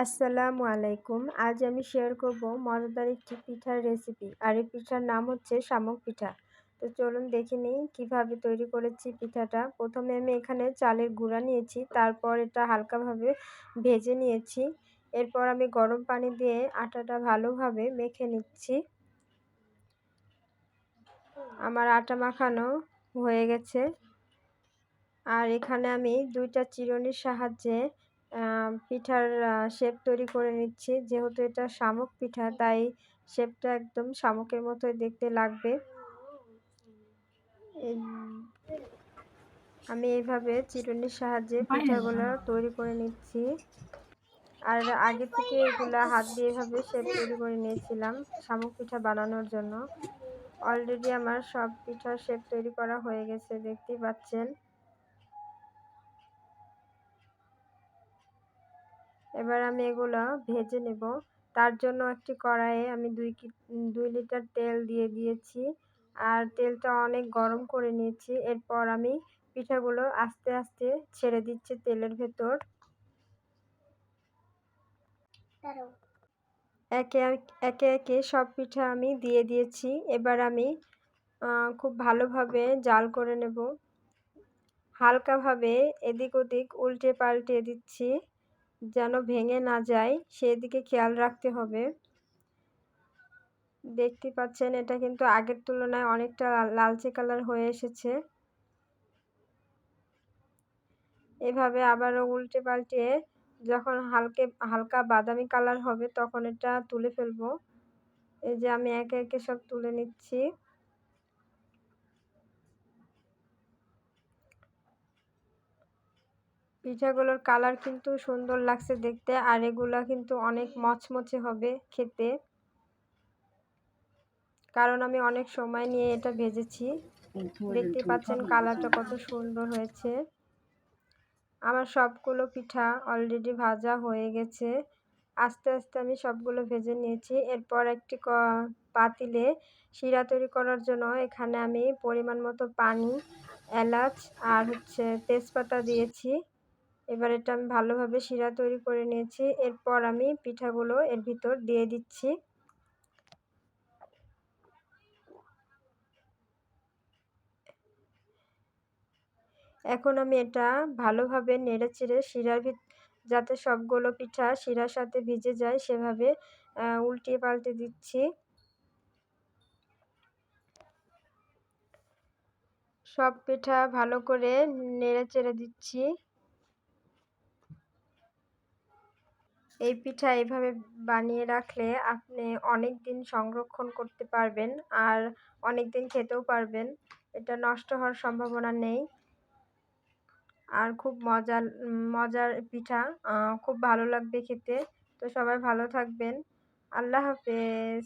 আসসালামু আলাইকুম। আজ আমি শেয়ার করব মজাদার একটি পিঠার রেসিপি আর এই পিঠার নাম হচ্ছে শামুক পিঠা। তো চলুন দেখে নিই কীভাবে তৈরি করেছি পিঠাটা। প্রথমে আমি এখানে চালের গুঁড়া নিয়েছি, তারপর এটা হালকাভাবে ভেজে নিয়েছি। এরপর আমি গরম পানি দিয়ে আটাটা ভালোভাবে মেখে নিচ্ছি। আমার আটা মাখানো হয়ে গেছে। আর এখানে আমি দুইটা চিরনির সাহায্যে পিঠার শেপ তৈরি করে নিচ্ছি। যেহেতু এটা শামুক পিঠা, তাই শেপটা একদম শামুকের মতোই দেখতে লাগবে। আমি এইভাবে চিরুনির সাহায্যে পিঠাগুলো তৈরি করে নিচ্ছি। আর আগে থেকে এগুলা হাত দিয়ে এভাবে শেপ তৈরি করে নিয়েছিলাম শামুক পিঠা বানানোর জন্য। অলরেডি আমার সব পিঠার শেপ তৈরি করা হয়ে গেছে, দেখতেই পাচ্ছেন। এবার আমি এগুলো ভেজে নেব। তার জন্য একটি কড়াইয়ে আমি দুই দুই লিটার তেল দিয়ে দিয়েছি। আর তেলটা অনেক গরম করে নিয়েছি। এরপর আমি পিঠাগুলো আস্তে আস্তে ছেড়ে দিচ্ছি তেলের ভেতর। একে একে একে সব পিঠা আমি দিয়ে দিয়েছি। এবার আমি খুব ভালোভাবে জাল করে নেব। হালকাভাবে এদিক ওদিক উল্টে পাল্টে দিচ্ছি। যেন ভেঙে না যায়, সেদিকে খেয়াল রাখতে হবে। দেখতে পাচ্ছেন, এটা কিন্তু আগের তুলনায় অনেকটা লালচে কালার হয়ে এসেছে। এভাবে আবারও উল্টে পাল্টে যখন হালকে, হালকা বাদামি কালার হবে, তখন এটা তুলে ফেলব। এই যে আমি একে একে সব তুলে নিচ্ছি। পিঠাগুলোর কালার কিন্তু সুন্দর লাগছে দেখতে, আর এগুলা কিন্তু অনেক মচমচে হবে খেতে। কারণ আমি অনেক সময় নিয়ে এটা ভেজেছি। দেখতে পাচ্ছেন কালারটা কত সুন্দর হয়েছে। আমার সবগুলো পিঠা অলরেডি ভাজা হয়ে গেছে। আস্তে আস্তে আমি সবগুলো ভেজে নিয়েছি। এরপর একটি পাতিলে শিরা তৈরি করার জন্য এখানে আমি পরিমাণ মতো পানি, এলাচ, আর হচ্ছে তেজপাতা দিয়েছি। এবার এটা আমি ভালোভাবে শিরা তৈরি করে নিয়েছি। এরপর আমি পিঠাগুলো এর ভিতর দিয়ে দিচ্ছি। এখন আমি এটা ভালোভাবে নেড়ে চেড়ে শিরার ভিত, যাতে সবগুলো পিঠা শিরার সাথে ভিজে যায়, সেভাবে উল্টিয়ে পাল্টে দিচ্ছি। সব পিঠা ভালো করে নেড়ে চেড়ে দিচ্ছি। এই পিঠা এইভাবে বানিয়ে রাখলে আপনি অনেক দিন সংরক্ষণ করতে পারবেন আর অনেক দিন খেতেও পারবেন। এটা নষ্ট হওয়ার সম্ভাবনা নেই। আর খুব মজার মজার পিঠা। খুব ভালো লাগবে খেতে। তো সবাই ভালো থাকবেন। আল্লাহ হাফেজ।